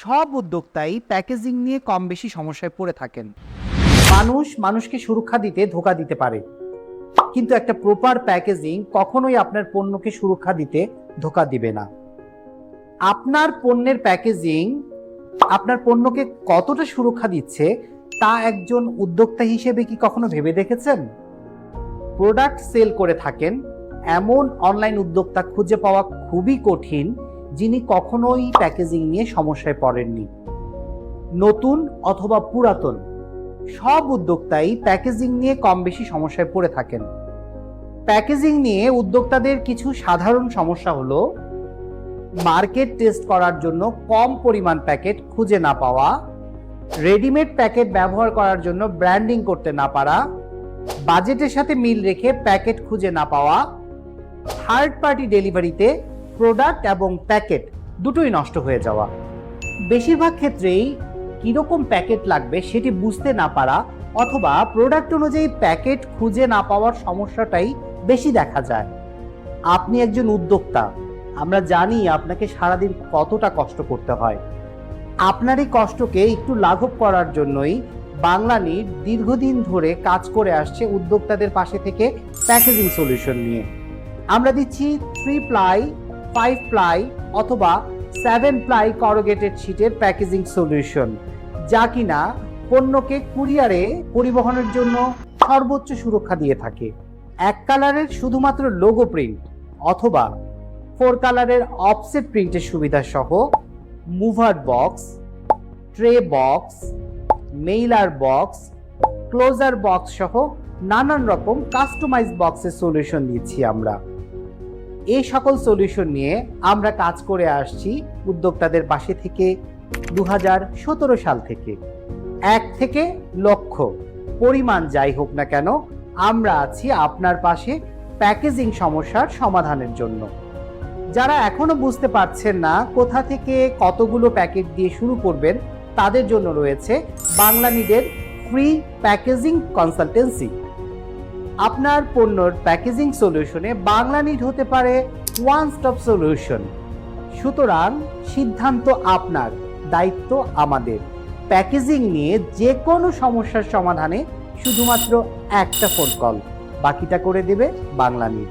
সব উদ্যোক্তাই প্যাকেজিং নিয়ে কম বেশি সমস্যায় পড়ে থাকেন। মানুষ মানুষকে সুরক্ষা দিতে ধোকা দিতে পারে। কিন্তু একটা প্রপার প্যাকেজিং কখনোই আপনার পণ্যকে সুরক্ষা দিতে ধোকা দিবে না। আপনার পণ্যের প্যাকেজিং আপনার পণ্যকে কতটা সুরক্ষা দিচ্ছে তা একজন উদ্যোক্তা হিসেবে কি কখনো ভেবে দেখেছেন? প্রোডাক্ট সেল করে থাকেন, এমন অনলাইন উদ্যোক্তা খুঁজে পাওয়া খুবই কঠিন যিনি কখনোই প্যাকেজিং নিয়ে সমস্যায় পড়েননি। নতুন অথবা পুরাতন, সব উদ্যোক্তাই প্যাকেজিং নিয়ে কম বেশি সমস্যায় পড়ে থাকেন। প্যাকেজিং নিয়ে উদ্যোক্তাদের কিছু সাধারণ সমস্যা হলো, মার্কেট টেস্ট করার জন্য কম পরিমাণ প্যাকেট খুঁজে না পাওয়া, রেডিমেড প্যাকেট ব্যবহার করার জন্য ব্র্যান্ডিং করতে না পারা, বাজেটের সাথে মিল রেখে প্যাকেট খুঁজে না পাওয়া, থার্ড পার্টি ডেলিভারিতে প্রোডাক্ট এবং প্যাকেট দুটোই নষ্ট হয়ে যাওয়া। বেশিরভাগ ক্ষেত্রেই কীরকম প্যাকেট লাগবে সেটি বুঝতে না পারা অথবা প্রোডাক্ট অনুযায়ী প্যাকেট খুঁজে না পাওয়ার সমস্যাটাই বেশি দেখা যায়। আপনি একজন উদ্যোক্তা, আমরা জানি আপনাকে সারাদিন কতটা কষ্ট করতে হয়। আপনার এই কষ্টকে একটু লাঘব করার জন্যই বাংলা নিট দীর্ঘদিন ধরে কাজ করে আসছে উদ্যোক্তাদের পাশে থেকে প্যাকেজিং সলিউশন নিয়ে। আমরা দিচ্ছি থ্রি প্লাই ফাইভ প্লাই অথবা সেভেন প্লাই করোগেটেড শিটের প্যাকেজিং সলিউশন, যা কিনা পণ্যকে কুরিয়ারে পরিবহনের জন্য সর্বোচ্চ সুরক্ষা দিয়ে থাকে। এক কালারের শুধুমাত্র লোগো প্রিন্ট অথবা ফোর কালারের অফসেট প্রিন্টের সুবিধা সহ mover box, tray box mailer box, closure box সহ নানান রকম কাস্টমাইজ বক্সের সলিউশন দিচ্ছি আমরা। এই সকল সলিউশন নিয়ে আমরা কাজ করে আসছি উদ্যোক্তাদের পাশে থেকে দু হাজার সতেরো সাল থেকে। এক থেকে লক্ষ, পরিমাণ যাই হোক না কেন, আমরা আছি আপনার পাশে প্যাকেজিং সমস্যার সমাধানের জন্য। যারা এখনও বুঝতে পারছেন না কোথা থেকে কতগুলো প্যাকেট দিয়ে শুরু করবেন, তাদের জন্য রয়েছে বাংলানিদের ফ্রি প্যাকেজিং কনসালটেন্সি আপনার পণ্যর প্যাকেজিং সলিউশনে বাংলা নিট হতে পারে ওয়ান স্টপ সলিউশন। সুতরাং সিদ্ধান্ত আপনার, দায়িত্ব আমাদের। প্যাকেজিং নিয়ে যে কোনো সমস্যার সমাধানে শুধুমাত্র একটা ফোন কল বাকিটা করে দেবে বাংলা নিড